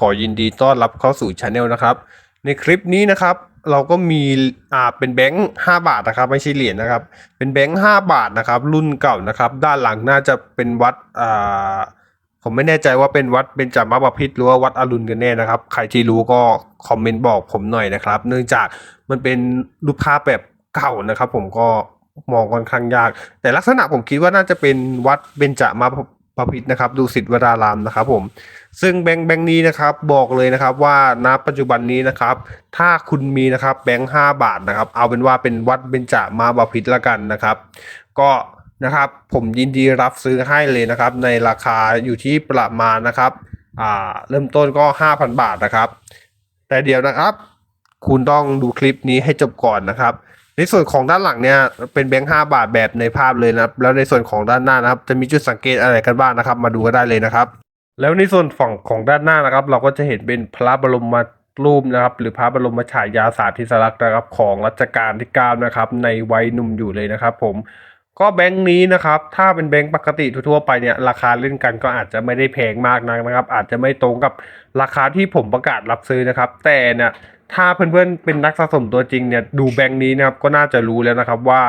ขอยินดีต้อนรับเข้าสู่ช anel นะครับ ในคลิปนี้นะครับ เราก็มีอ่าเป็นแบงค์5บาทนะครับ ไม่ใช่เหรียญนะครับ เป็นแบงค์5บาทนะครับ รุ่นเก่านะครับ ด้านหลังน่าจะเป็นวัดอ่าผมไม่แน่ใจว่าเป็นวัดเบญจมาบพิตรหรือว่าวัดอรุณกันแน่นะครับ ใครที่รู้ก็คอมเมนต์บอกผมหน่อยนะครับ เนื่องจากมันเป็นรูปภาพแบบเก่านะครับ ผมก็มองค่อนข้างยาก แต่ลักษณะผมคิดว่าน่าจะเป็นวัดเบญจมา บพิตรนะครับดูสิทธิวรารามนะครับผมซึ่งแบงค์แบงค์นี้นะครับบอกเลยนะครับว่าณปัจจุบันนี้นะครับ ถ้าคุณมีนะครับแบงค์ห้าบาทนะครับ เอาเป็นว่าเป็นวัดเบญจามาบพิตรละกันนะครับ ก็นะครับผมยินดีรับซื้อให้เลยนะครับ ในราคาอยู่ที่ประมาณนะครับอ่าเริ่มต้นก็ 5,000 บาทนะครับ แต่เดี๋ยวนะครับ คุณต้องดูคลิปนี้ให้จบก่อนนะครับ ในส่วนของด้านหลังเนี่ยเป็นแบงค์ห้าบาทแบบในภาพเลยนะครับแล้วในส่วนของด้านหน้านะครับ จะมีจุดสังเกตอะไรกันบ้างนะครับ มาดูกันได้เลยนะครับ แล้วในส่วนฝั่งของด้านหน้านะครับ เราก็จะเห็นเป็นพระบรมรูปนะครับ หรือพระบรมฉายาสาธิสลักษณ์นะครับ ของรัชกาลที่9นะครับ ในวัยหนุ่มอยู่เลยนะครับ ผมก็แบงค์นี้นะครับ ถ้าเป็นแบงค์ปกติทั่วไปเนี่ยราคาเล่นกันก็อาจจะไม่ได้แพงมากนักนะครับ อาจจะไม่ตรงกับราคาที่ผมประกาศรับซื้อนะครับ แต่เนี่ยถ้าเพื่อนๆเป็นนักสะสมตัวจริงเนี่ยดูแบงค์นี้นะครับก็น่าจะรู้แล้วนะครับว่า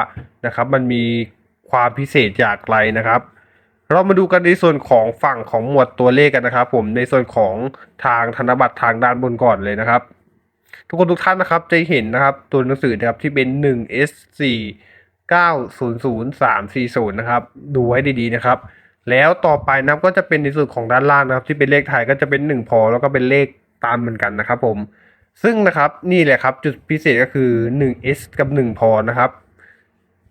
นะครับมันมีความพิเศษอย่างไรนะครับ เรามาดูกันในส่วนของฝั่งของหมวดตัวเลขกันนะครับ ผมในส่วนของทางธนบัตรทางด้านบนก่อนเลยนะครับ ทุกคนทุกท่านนะครับจะเห็นนะครับตัวหนังสือนะครับที่เป็น 1 S 4 9 0 0 3 4 0 นะครับ ดูให้ดีๆนะครับ แล้วต่อไปนับก็จะเป็นในส่วนของด้านล่างนะครับ ที่เป็นเลขไทยก็จะเป็น 1 พอ แล้วก็เป็นเลขตามเหมือนกันนะครับผม ซึ่งนะครับนี่แหละครับจุดพิเศษก็คือ 1S กับ1พอนะครับ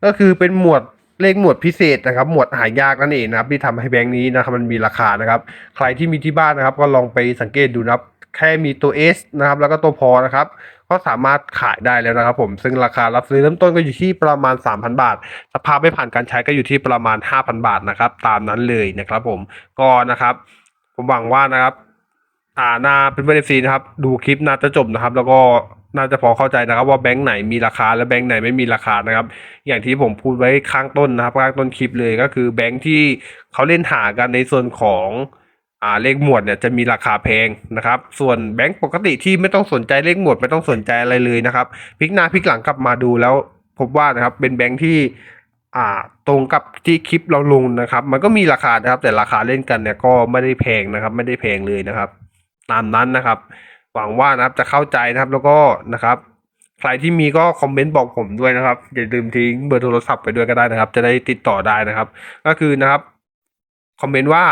ก็คือเป็นหมวดเลขหมวดพิเศษนะครับ หมวดหายากนั่นเองนะครับ ที่ทำให้แบงค์นี้นะครับมันมีราคานะครับ ใครที่มีที่บ้านนะครับ ก็ลองไปสังเกตดูนะครับ แค่มีตัว S นะครับ แล้วก็ตัวพอนะครับ ก็สามารถขายได้แล้วนะครับ ผมซึ่งราคารับซื้อเริ่มต้นก็อยู่ที่ประมาณ 3,000 บาท สภาพไม่ผ่านการใช้ก็อยู่ที่ประมาณ 5,000 บาทนะครับ ตามนั้นเลยนะครับ ผมก็นะครับ ผมหวังว่านะครับ อ่านาเป็นเพื่อนเอฟซีนะครับ ดูคลิปน่าจะจบนะครับ แล้วก็น่าจะพอเข้าใจนะครับ ว่าแบงค์ไหนมีราคาและแบงค์ไหนไม่มีราคานะครับ อย่างที่ผมพูดไว้ข้างต้นนะครับข้างต้นคลิปเลยก็คือแบงค์ที่เขาเล่นหากันในส่วนของอ่าเลขหมวดเนี่ยจะมีราคาแพงนะครับ ส่วนแบงค์ปกติที่ไม่ต้องสนใจเลขหมวดไม่ต้องสนใจอะไรเลยนะครับพลิกหน้าพลิกหลังกลับมาดูแล้วพบว่านะครับเป็นแบงค์ที่อ่าตรงกับที่คลิปเราลงนะครับ มันก็มีราคานะครับ แต่ราคาเล่นกันเนี่ยก็ไม่ได้แพงนะครับ ไม่ได้แพงเลยนะครับ ตามนั้นนะครับ หวังว่านะครับจะเข้าใจนะครับแล้วก็นะครับ ใครที่มีก็คอมเมนต์บอกผมด้วยนะครับอย่าลืมทิ้งเบอร์โทรศัพท์ไปด้วยก็ได้นะครับ จะได้ติดต่อได้นะครับ ก็คือนะครับคอมเมนต์ว่า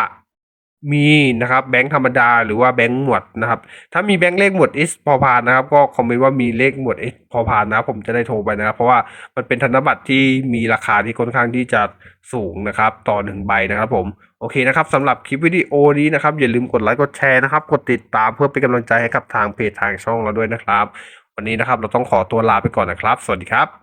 มีนะครับแบงค์ธรรมดาหรือว่าแบงค์หมวดนะครับ ถ้ามีแบงค์เลขหมวด S พอพานนะครับ ก็คอมเมนต์ว่ามีเลขหมวด S พอพานนะผมจะได้โทรไปนะครับ เพราะว่ามันเป็นธนบัตรที่มีราคาที่ค่อนข้างที่จะสูงนะครับ ต่อหนึ่งใบนะครับ ผมโอเคนะครับสำหรับคลิปวิดีโอนี้นะครับ อย่าลืมกดไลค์กดแชร์นะครับ กดติดตามเพื่อเป็นกำลังใจให้กับทางเพจทางช่องเราด้วยนะครับ วันนี้นะครับเราต้องขอตัวลาไปก่อนนะครับ สวัสดีครับ